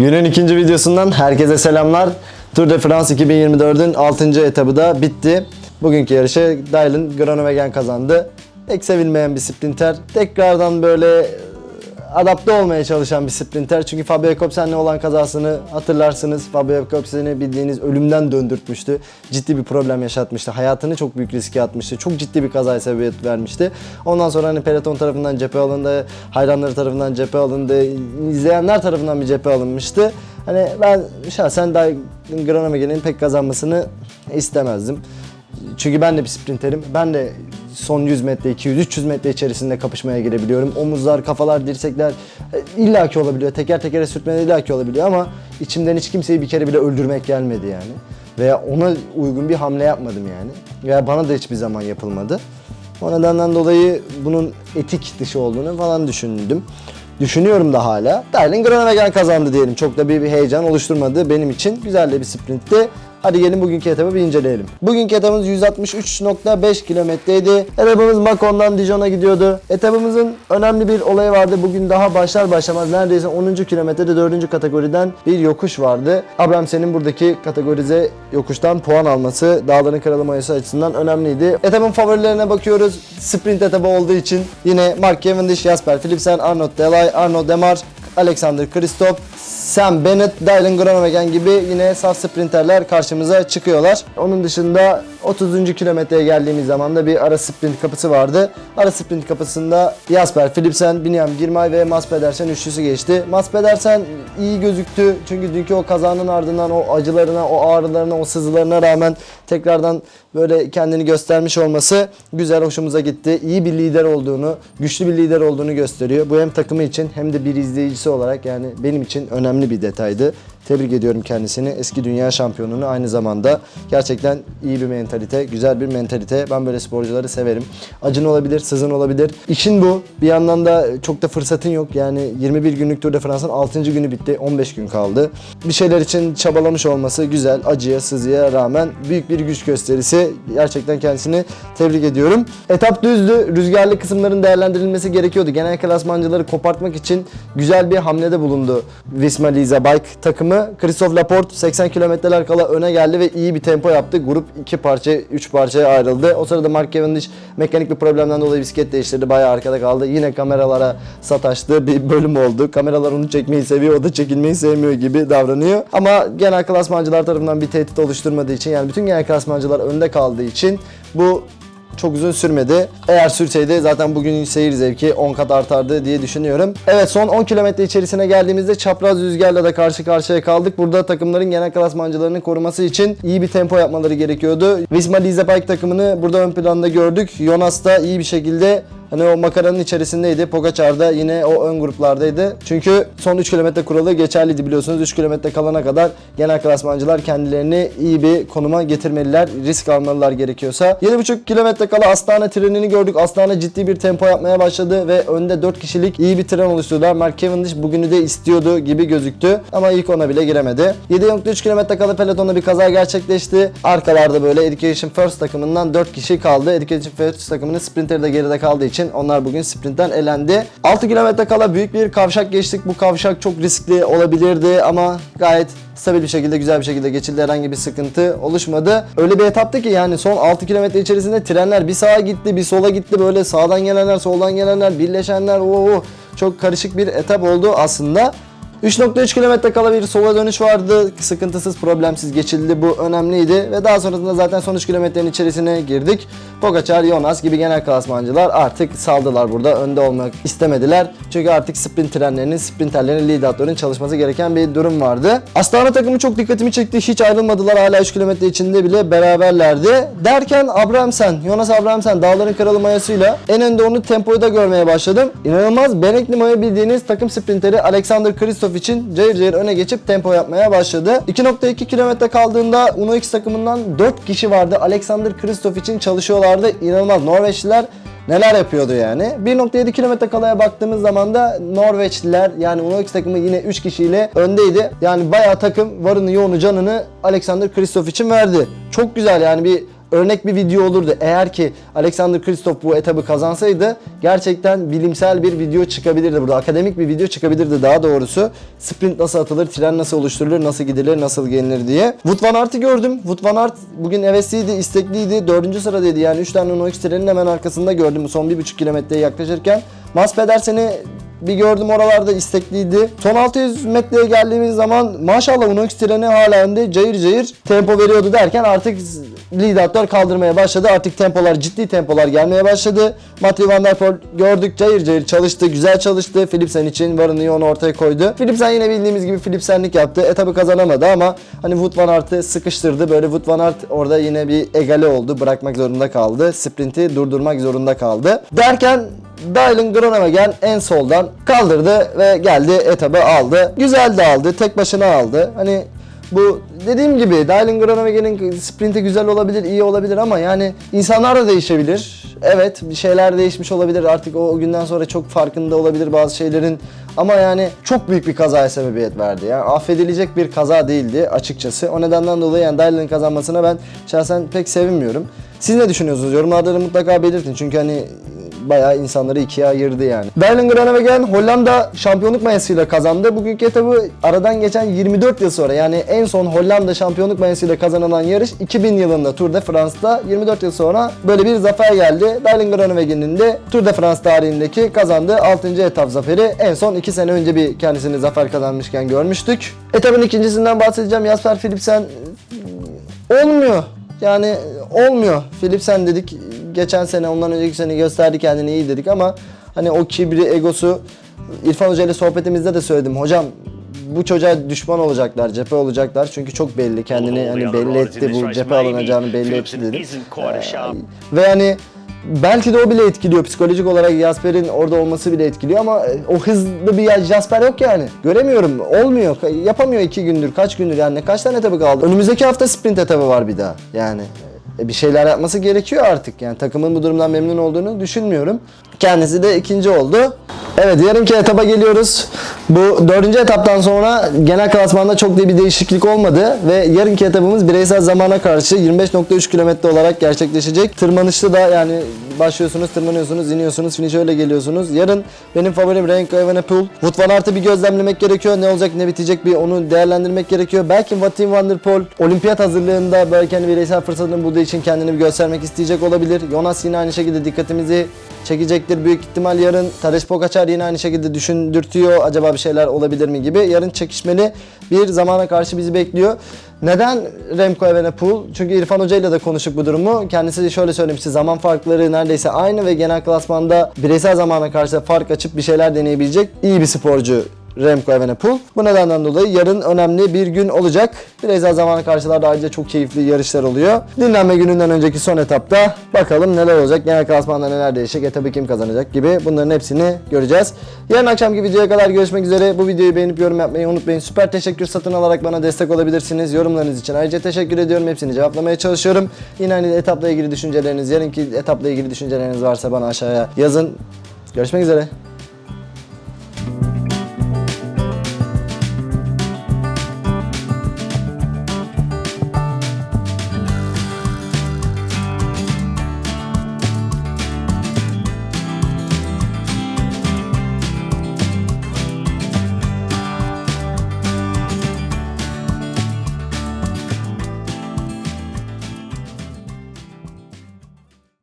Günün ikinci videosundan herkese selamlar. Tour de France 2024'ün 6. etabı da bitti. Bugünkü yarışı Dylan Groenewegen kazandı. Pek sevilmeyen bir sprinter. Tekrardan böyle adapte olmaya çalışan bir sprinter. Çünkü Fabio Jakobsen'le olan kazasını hatırlarsınız. Fabio Jakobsen'i bildiğiniz ölümden döndürtmüştü. Ciddi bir problem yaşatmıştı. Hayatını çok büyük riske atmıştı. Çok ciddi bir kazaya sebebiyet vermişti. Ondan sonra hani peloton tarafından cephe alındı, hayranları tarafından cephe alındı, izleyenler tarafından bir cephe alınmıştı. Hani ben şahsen daha Groenewegen'in pek kazanmasını istemezdim. Çünkü ben de bir sprinterim. Ben de son 100 metre, 200, 300 metre içerisinde kapışmaya girebiliyorum. Omuzlar, kafalar, dirsekler e, illaki olabiliyor. Teker tekere sürtmeler illaki olabiliyor ama içimden hiç kimseyi bir kere bile öldürmek gelmedi yani. Veya ona uygun bir hamle yapmadım yani. Veya bana da hiçbir zaman yapılmadı. O nedenden dolayı bunun etik dışı olduğunu falan düşündüm. Düşünüyorum da hala. Dylan Groenewegen kazandı diyelim. Çok da bir, bir heyecan oluşturmadı benim için. Güzel de bir sprintti. Hadi gelin bugünkü etabı bir inceleyelim. Bugünkü etabımız 163.5 kilometreydi. Etabımız Macon'dan Dijon'a gidiyordu. Etabımızın önemli bir olayı vardı. Bugün daha başlar başlamaz neredeyse 10. kilometrede 4. kategoriden bir yokuş vardı. Abramsen'in buradaki kategorize yokuştan puan alması Dağların Kralı mayası açısından önemliydi. Etabın favorilerine bakıyoruz. Sprint etabı olduğu için yine Mark Cavendish, Jasper Philipsen, Arnaud Delay, Arnaud Demar, Alexander Kristoff, Sam Bennett, Dylan Groenewegen gibi yine saf sprinterler karşımıza çıkıyorlar. Onun dışında 30. kilometreye geldiğimiz zaman da bir ara sprint kapısı vardı. Ara sprint kapısında Jasper Philipsen, Biniam Girmay ve Mats Pedersen üçlüsü geçti. Mats Pedersen iyi gözüktü çünkü dünkü o kazanın ardından o acılarına, o ağrılarına, o sızılarına rağmen tekrardan böyle kendini göstermiş olması güzel, hoşumuza gitti. İyi bir lider olduğunu, güçlü bir lider olduğunu gösteriyor. Bu hem takımı için hem de bir izleyicisi olarak yani benim için önemli bir detaydı. Tebrik ediyorum kendisini. Eski dünya şampiyonunu aynı zamanda gerçekten iyi bir mentalite, güzel bir mentalite. Ben böyle sporcuları severim. Acın olabilir, sızın olabilir. İşin bu. Bir yandan da çok da fırsatın yok. Yani 21 günlük Tour de France'ın 6. günü bitti. 15 gün kaldı. Bir şeyler için çabalamış olması güzel. Acıya, sızıya rağmen büyük bir güç gösterisi. Gerçekten kendisini tebrik ediyorum. Etap düzdü. Rüzgarlı kısımların değerlendirilmesi gerekiyordu. Genel klasmancıları kopartmak için güzel bir hamlede bulundu Visma Liza Bike takımı. Christophe Laporte 80 kilometreler kala öne geldi ve iyi bir tempo yaptı. Grup iki parça, üç parçaya ayrıldı. O sırada Mark Cavendish mekanik bir problemden dolayı bisiklet değiştirdi. Bayağı arkada kaldı. Yine kameralara sataştı bir bölüm oldu. Kameralar onu çekmeyi seviyor, o da çekilmeyi sevmiyor gibi davranıyor. Ama genel klasmancılar tarafından bir tehdit oluşturmadığı için yani bütün genel klasmancılar önde kaldığı için bu çok uzun sürmedi. Eğer sürseydi zaten bugünün seyir zevki 10 kat artardı diye düşünüyorum. Evet son 10 kilometre içerisine geldiğimizde çapraz rüzgarla da karşı karşıya kaldık. Burada takımların genel klasmancılarını koruması için iyi bir tempo yapmaları gerekiyordu. Visma Lease Bike takımını burada ön planda gördük. Jonas da iyi bir şekilde Hani o makaranın içerisindeydi. Pogacar da yine o ön gruplardaydı. Çünkü son 3 kilometre kuralı geçerliydi biliyorsunuz. 3 kilometre kalana kadar genel klasmancılar kendilerini iyi bir konuma getirmeliler. Risk almalılar gerekiyorsa. 7,5 kilometre kala Astana trenini gördük. Astana ciddi bir tempo yapmaya başladı ve önde 4 kişilik iyi bir tren oluşturdular. Mark Cavendish bugünü de istiyordu gibi gözüktü. Ama ilk ona bile giremedi. 7,3 kilometre kala pelotonda bir kaza gerçekleşti. Arkalarda böyle Education First takımından 4 kişi kaldı. Education First takımının sprinteri de geride kaldığı için onlar bugün sprintten elendi. 6 kilometre kala büyük bir kavşak geçtik. Bu kavşak çok riskli olabilirdi ama gayet stabil bir şekilde güzel bir şekilde geçildi. Herhangi bir sıkıntı oluşmadı. Öyle bir etaptı ki yani son 6 kilometre içerisinde trenler bir sağa gitti bir sola gitti böyle sağdan gelenler soldan gelenler birleşenler o çok karışık bir etap oldu aslında. 3.3 kilometre kala bir sola dönüş vardı. Sıkıntısız, problemsiz geçildi. Bu önemliydi. Ve daha sonrasında zaten son 3 kilometrenin içerisine girdik. Pogacar, Jonas gibi genel klasmancılar artık saldılar burada. Önde olmak istemediler. Çünkü artık sprint trenlerinin, sprinterlerin, lidatörün çalışması gereken bir durum vardı. Astana takımı çok dikkatimi çekti. Hiç ayrılmadılar. Hala 3 kilometre içinde bile beraberlerdi. Derken Abrahamsen, Jonas Abrahamsen dağların kralı mayasıyla en önde onu tempoyu da görmeye başladım. İnanılmaz benekli maya bildiğiniz takım sprinteri Alexander Kristoff için cayır cayır öne geçip tempo yapmaya başladı. 2.2 kilometre kaldığında Uno X takımından 4 kişi vardı. Alexander Kristoff için çalışıyorlardı. İnanılmaz. Norveçliler neler yapıyordu yani. 1.7 kilometre kalaya baktığımız zaman da Norveçliler yani Uno X takımı yine 3 kişiyle öndeydi. Yani bayağı takım varını yoğunu canını Alexander Kristoff için verdi. Çok güzel yani bir örnek bir video olurdu. Eğer ki Alexander Kristoff bu etabı kazansaydı gerçekten bilimsel bir video çıkabilirdi burada. Akademik bir video çıkabilirdi daha doğrusu. Sprint nasıl atılır, tren nasıl oluşturulur, nasıl gidilir, nasıl gelinir diye. Wout van Aert'i gördüm. Wout van Aert bugün hevesliydi, istekliydi. Dördüncü sıradaydı yani 3 tane Uno X trenin hemen arkasında gördüm son 1,5 kilometreye yaklaşırken. Mats Pedersen'i bir gördüm oralarda istekliydi. Son 600 metreye geldiğimiz zaman maşallah Uno X treni hala önde cayır cayır tempo veriyordu derken artık lidatlar kaldırmaya başladı. Artık tempolar ciddi tempolar gelmeye başladı. Mathieu Van Der Poel gördük cayır cayır çalıştı. Güzel çalıştı. Philipsen için varını yoğunu ortaya koydu. Philipsen yine bildiğimiz gibi Philipsenlik yaptı. Etabı kazanamadı ama hani Wout van Aert'ı sıkıştırdı. Böyle Wout van Aert orada yine bir egale oldu. Bırakmak zorunda kaldı. Sprinti durdurmak zorunda kaldı. Derken Dylan Groenewegen en soldan kaldırdı ve geldi etabı aldı. Güzel de aldı. Tek başına aldı. Hani bu dediğim gibi Dylan Groenewegen'in sprinti güzel olabilir, iyi olabilir ama yani insanlar da değişebilir. Evet bir şeyler değişmiş olabilir artık o, günden sonra çok farkında olabilir bazı şeylerin ama yani çok büyük bir kazaya sebebiyet verdi. Yani affedilecek bir kaza değildi açıkçası. O nedenden dolayı yani Dylan'ın kazanmasına ben şahsen pek sevinmiyorum. Siz ne düşünüyorsunuz? Yorumlarda da mutlaka belirtin. Çünkü hani bayağı insanları ikiye ayırdı yani. Dylan Groenewegen Hollanda şampiyonluk mayasıyla kazandı. Bugünkü etabı aradan geçen 24 yıl sonra yani en son Hollanda şampiyonluk mayasıyla kazanılan yarış 2000 yılında Tour de France'da 24 yıl sonra böyle bir zafer geldi. Dylan Groenewegen'in de Tour de France tarihindeki kazandığı 6. etap zaferi. En son 2 sene önce bir kendisini zafer kazanmışken görmüştük. Etabın ikincisinden bahsedeceğim. Jasper Philipsen olmuyor. Yani olmuyor. Philipsen dedik geçen sene ondan önceki sene gösterdi kendini iyi dedik ama hani o kibri, egosu İrfan Hoca ile sohbetimizde de söyledim. Hocam bu çocuğa düşman olacaklar, cephe olacaklar çünkü çok belli kendini hani belli etti bu cephe alınacağını belli etti dedim. Ee, ve hani belki de o bile etkiliyor psikolojik olarak Jasper'in orada olması bile etkiliyor ama e, o hızlı bir Jasper yok yani. Göremiyorum. Olmuyor. Yapamıyor iki gündür. Kaç gündür yani. Kaç tane etabı kaldı? Önümüzdeki hafta sprint etabı var bir daha. Yani e, bir şeyler yapması gerekiyor artık. Yani takımın bu durumdan memnun olduğunu düşünmüyorum. Kendisi de ikinci oldu. Evet yarınki etaba geliyoruz. Bu dördüncü etaptan sonra genel klasmanda çok da bir değişiklik olmadı ve yarınki etabımız bireysel zamana karşı 25.3 kilometre olarak gerçekleşecek. Tırmanışlı da yani başlıyorsunuz, tırmanıyorsunuz, iniyorsunuz, finish öyle geliyorsunuz. Yarın benim favorim Renko Evenepoel. Wout van Aert'ı bir gözlemlemek gerekiyor. Ne olacak, ne bitecek bir onu değerlendirmek gerekiyor. Belki Vatim van der Poel olimpiyat hazırlığında böyle kendi bireysel fırsatını bulduğu için kendini bir göstermek isteyecek olabilir. Jonas yine aynı şekilde dikkatimizi çekecektir büyük ihtimal yarın. Tadej Pogacar yine aynı şekilde düşündürtüyor. Acaba bir şeyler olabilir mi gibi. Yarın çekişmeli bir zamana karşı bizi bekliyor. Neden Remco Evenepoel? Çünkü İrfan Hoca ile de konuştuk bu durumu. Kendisi de şöyle söylemişti. Zaman farkları neredeyse aynı ve genel klasmanda bireysel zamana karşı fark açıp bir şeyler deneyebilecek iyi bir sporcu Remco Evenepoel. Bu nedenden dolayı yarın önemli bir gün olacak. Bireysel zamana karşılarda ayrıca çok keyifli yarışlar oluyor. Dinlenme gününden önceki son etapta bakalım neler olacak, genel klasmanda neler değişecek, etabı kim kazanacak gibi bunların hepsini göreceğiz. Yarın akşamki videoya kadar görüşmek üzere. Bu videoyu beğenip yorum yapmayı unutmayın. Süper teşekkür satın alarak bana destek olabilirsiniz. Yorumlarınız için ayrıca teşekkür ediyorum. Hepsini cevaplamaya çalışıyorum. Yine hani etapla ilgili düşünceleriniz, yarınki etapla ilgili düşünceleriniz varsa bana aşağıya yazın. Görüşmek üzere.